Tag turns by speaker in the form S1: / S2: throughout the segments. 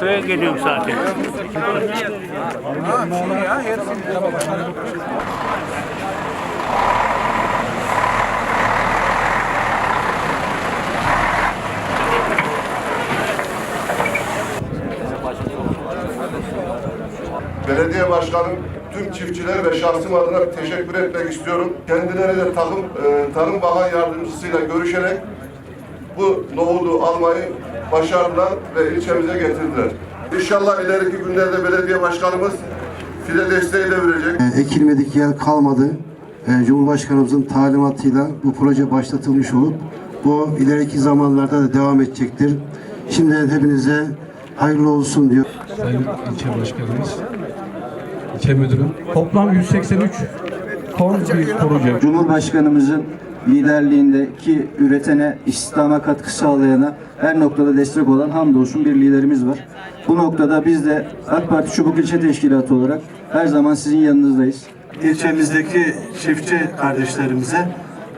S1: Köye geliyorum zaten.
S2: Belediye başkanım tüm çiftçiler ve şahsım adına teşekkür etmek istiyorum. Kendileri de takım, e, Tarım Bakan Yardımcısıyla görüşerek bu nohudu almayı başardılar ve ilçemize getirdiler. İnşallah ileriki günlerde belediye başkanımız fide desteği de verecek.
S3: E, ekilmedik yer kalmadı. E, Cumhurbaşkanımızın talimatıyla bu proje başlatılmış olup bu ileriki zamanlarda da devam edecektir. Şimdiden hepinize hayırlı olsun diyor.
S4: Sayın ilçe başkanımız, ilçe müdürüm. Toplam 183 ton bir proje.
S5: Cumhurbaşkanımızın liderliğindeki üretene, istihdama katkı sağlayana her noktada destek olan hamdolsun bir liderimiz var. Bu noktada biz de AK Parti Çubuk İlçe Teşkilatı olarak her zaman sizin yanınızdayız.
S6: ilçemizdeki çiftçi kardeşlerimize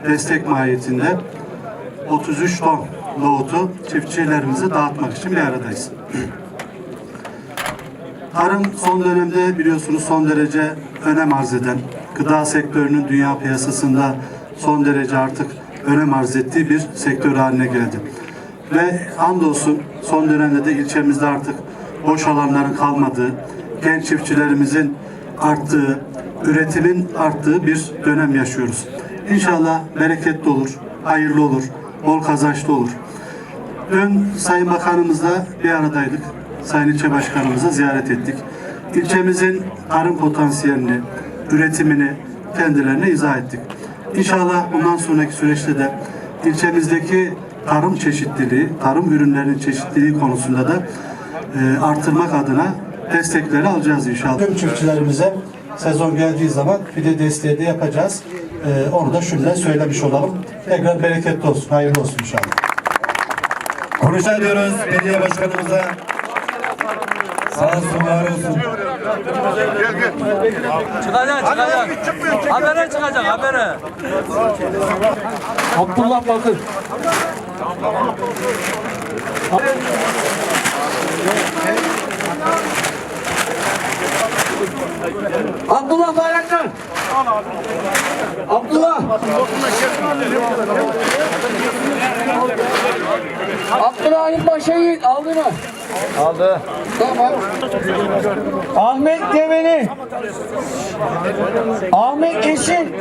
S6: destek mahiyetinde 33 ton nohutu çiftçilerimize dağıtmak için bir aradayız. Tarım son dönemde biliyorsunuz son derece önem arz eden, gıda sektörünün dünya piyasasında son derece artık önem arz ettiği bir sektör haline geldi. Ve hamdolsun son dönemde de ilçemizde artık boş alanların kalmadığı, genç çiftçilerimizin arttığı, üretimin arttığı bir dönem yaşıyoruz. İnşallah bereketli olur, hayırlı olur, bol kazançlı olur. Dün Sayın Bakanımızla bir aradaydık. Sayın İlçe Başkanımızı ziyaret ettik. İlçemizin tarım potansiyelini, üretimini kendilerine izah ettik. İnşallah bundan sonraki süreçte de ilçemizdeki tarım çeşitliliği, tarım ürünlerinin çeşitliliği konusunda da e, artırmak adına destekleri alacağız inşallah. Tüm çiftçilerimize sezon geldiği zaman fide desteği de yapacağız. E, onu da şimdiden söylemiş olalım. Tekrar bereketli olsun, hayırlı olsun inşallah.
S7: Konuşa diyoruz belediye başkanımıza. Sağ olsun, var olsun.
S8: Çıkacak çıkacak. Habere çıkacak habere.
S4: Abdullah Bakır.
S8: Abdullah Bayraktar. Abdullah. Abdurrahim Başayit aldı mı? Aldı. Tamam. Ahmet Develi. Ahmet Eşin.